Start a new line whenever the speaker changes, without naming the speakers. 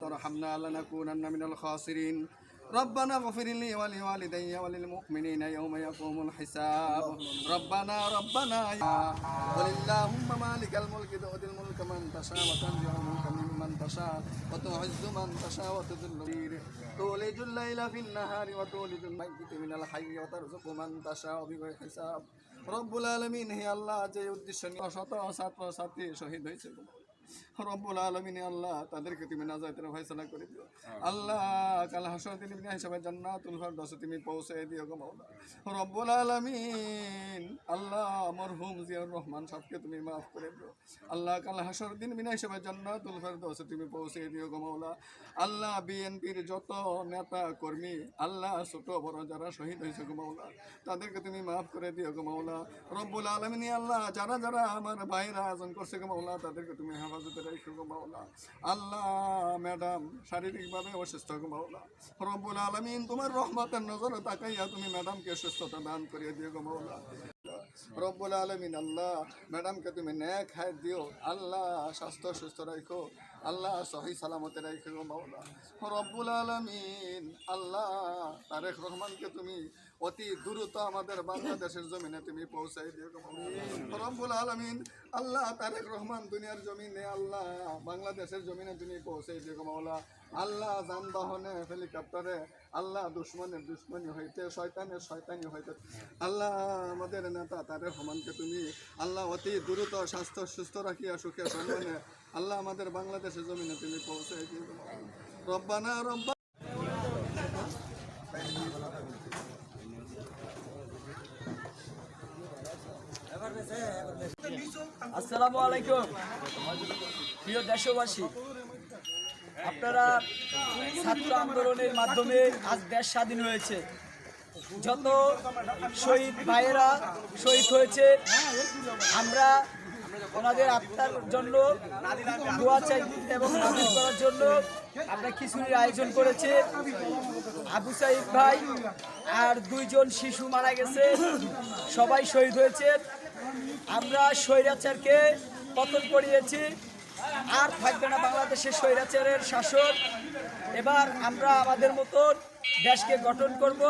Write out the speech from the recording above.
ترحمنا لنكونن من الخاسرين ربنا اغفر لي ولوالدي وللمؤمنين يوم يقوم الحساب ربنا ربنا يا قل اللهم مالك الملك تؤتي الملك من تشاء وتنزع الملك ممن تشاء وتعز من تشاء وتذل من تولج الليل في النهار وتولج الميت من الحي وترزق من تشاء بغير حساب রব্বুল আলমিন হে আল্লাহ যে উদ্দেশ্য নিয়ে শত ছাত্র ছাত্রী শহীদ হয়েছে রব্বুল আলমিনে আল্লাহ তাদেরকে তুমি নাজাতের ফয়সলা করে দিও। আল্লাহ কাল হাসর বিনা হিসাবে জান্নাতুল তুমি পৌঁছে দিও গো মাওলা। রব্বুল আলমিন আল্লাহ মরহুম জিয়াউর রহমান সাহেবকে তুমি মাফ করে দিও। আল্লাহ কাল হাসর দিন বিনা হিসাবে জান্নাতুল তুমি পৌঁছে দিও গো মাওলা। আল্লাহ বিএনপির যত নেতা কর্মী আল্লাহ ছোট বড় যারা শহীদ হয়েছে গো মাওলা তাদেরকে তুমি মাফ করে দিও গো মাওলা। রব্বুল আলমিনী আল্লাহ যারা যারা আমার ভাইরা আয়োজন করছে গো মাওলা তাদেরকে তুমি হেফাজতে রেখো সুগম মাওলা। আল্লাহ, ম্যাডাম, শারীরিকভাবে অসুস্থ মাওলা। রব্বুল আলমিন, তোমার রহমতের নজরে তাকাইয়া তুমি ম্যাডামকে সুস্থতা দান করিয়ে দিয়ে গো রব্বুল আলমিন, আল্লাহ, ম্যাডামকে তুমি দিও। আল্লাহ, স্বাস্থ্য সুস্থ রাখো আল্লাহ, সহি সালামতে রাখো মাওলা। রব্বুল আলমিন, আল্লাহ, তারেক রহমানকে তুমি অতি দ্রুত আমাদের বাংলাদেশের জমিনে তুমি পৌঁছাই দিও। রব্বুল আলমিন, আল্লাহ, তারেক রহমান দুনিয়ার জমিনে, আল্লাহ, বাংলাদেশের জমিনে তুমি পৌঁছাই দিও মাওলা। আল্লাহ যানবাহনে, হেলিকপ্টারে আল্লাহ দুশ্মনের দুশ্মনী হইতে শয়তানের শয়তানি হইতে। আল্লাহ আমাদের নেতা তারেক রহমানকে তুমি আল্লাহ অতি দ্রুত স্বাস্থ্য সুস্থ রাখিয়া, সুখে সম্মানে আল্লাহ আমাদের বাংলাদেশের জমিনে তুমি গো রব্বানা, রব্বা
আসসালামু আলাইকুম। প্রিয় দেশবাসী আপনারা ছাত্র আন্দোলনের মাধ্যমে আজ দেশ স্বাধীন হয়েছে। যত শহীদ ভাইয়েরা শহীদ হয়েছে, আমরা ওনাদের আত্মার জন্য দোয়া চাই এবং নামাজ করার জন্য আমরা খিচুড়ির আয়োজন করেছি। আবু সাইদ ভাই আর দুইজন শিশু মারা গেছে, সবাই শহীদ হয়েছে। আমরা স্বৈরাচারকে পতন করিয়েছি। আর থাকবে না বাংলাদেশের স্বৈরাচারের শাসন এবার আমরা আমাদের মতন দেশকে গঠন করব।